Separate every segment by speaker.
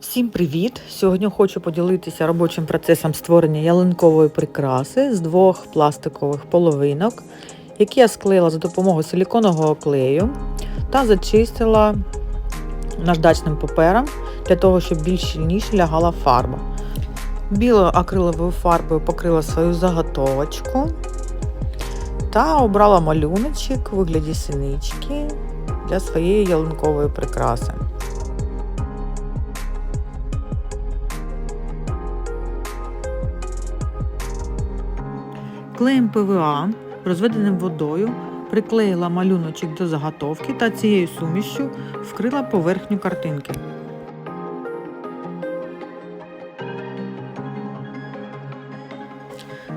Speaker 1: Всім привіт! Сьогодні хочу поділитися робочим процесом створення ялинкової прикраси з двох пластикових половинок, які я склеїла за допомогою силіконового клею та зачистила наждачним папером для того, щоб більш щільніше лягала фарба. Білою акриловою фарбою покрила свою заготовочку та обрала малюночок у вигляді синички для своєї ялинкової прикраси. Клеєм ПВА, розведеним водою, приклеїла малюночок до заготовки та цією сумішю вкрила поверхню картинки.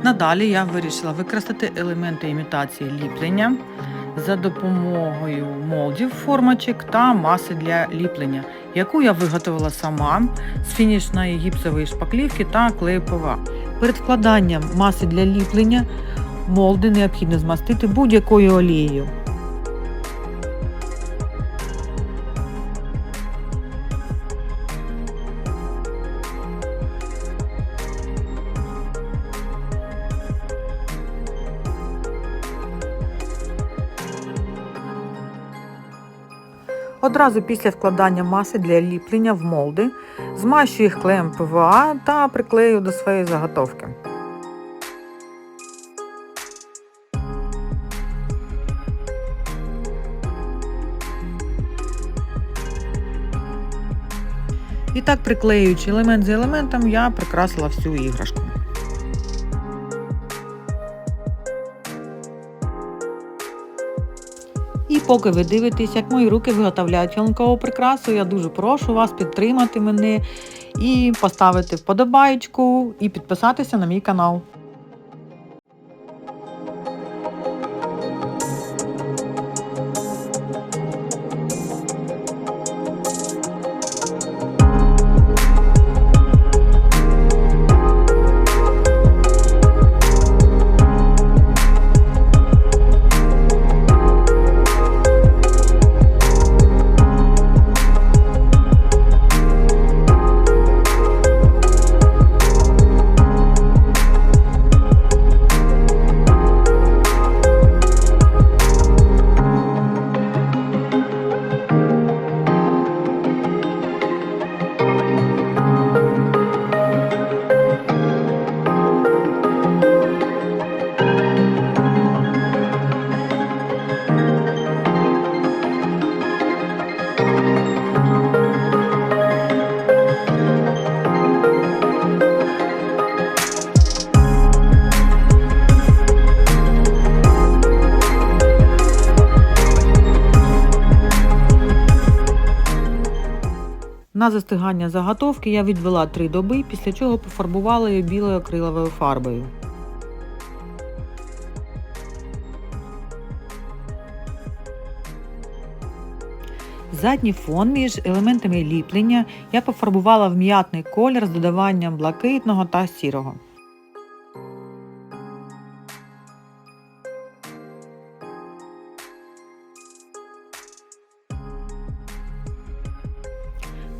Speaker 1: Надалі я вирішила використати елементи імітації ліплення за допомогою молдів, формочок та маси для ліплення, яку я виготовила сама з фінішної гіпсової шпаклівки та клею ПВА. Перед вкладанням маси для ліплення молди необхідно змастити будь-якою олією. Одразу після вкладання маси для ліплення в молди змащую їх клеєм ПВА та приклею до своєї заготовки. І так, приклеюючи елемент за елементом, я прикрасила всю іграшку. І поки ви дивитесь, як мої руки виготовляють ялинкову прикрасу, я дуже прошу вас підтримати мене і поставити вподобайку і підписатися на мій канал. На застигання заготовки я відвела 3 доби, після чого пофарбувала її білою акриловою фарбою. Задній фон між елементами ліплення я пофарбувала в м'ятний колір з додаванням блакитного та сірого.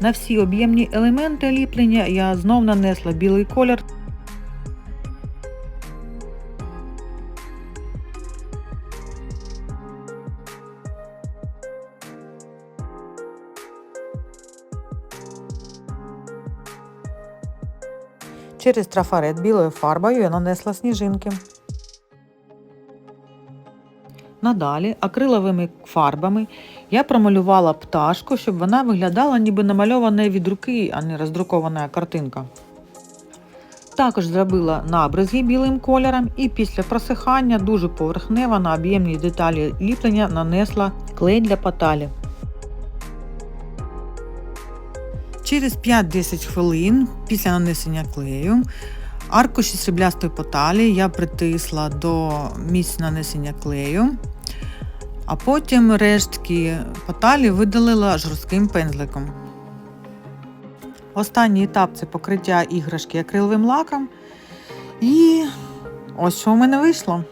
Speaker 1: На всі об'ємні елементи ліплення я знов нанесла білий колір. Через трафарет білою фарбою я нанесла сніжинки. Надалі акриловими фарбами я промалювала пташку, щоб вона виглядала ніби намальована від руки, а не роздрукована картинка. Також зробила набризги білим кольором і після просихання дуже поверхнево на об'ємні деталі ліплення нанесла клей для паталі. Через 5-10 хвилин після нанесення клею аркуші сріблястої поталі я притисла до місць нанесення клею, а потім рештки поталі видалила жорстким пензликом. Останній етап це покриття іграшки акриловим лаком. І ось що в мене вийшло.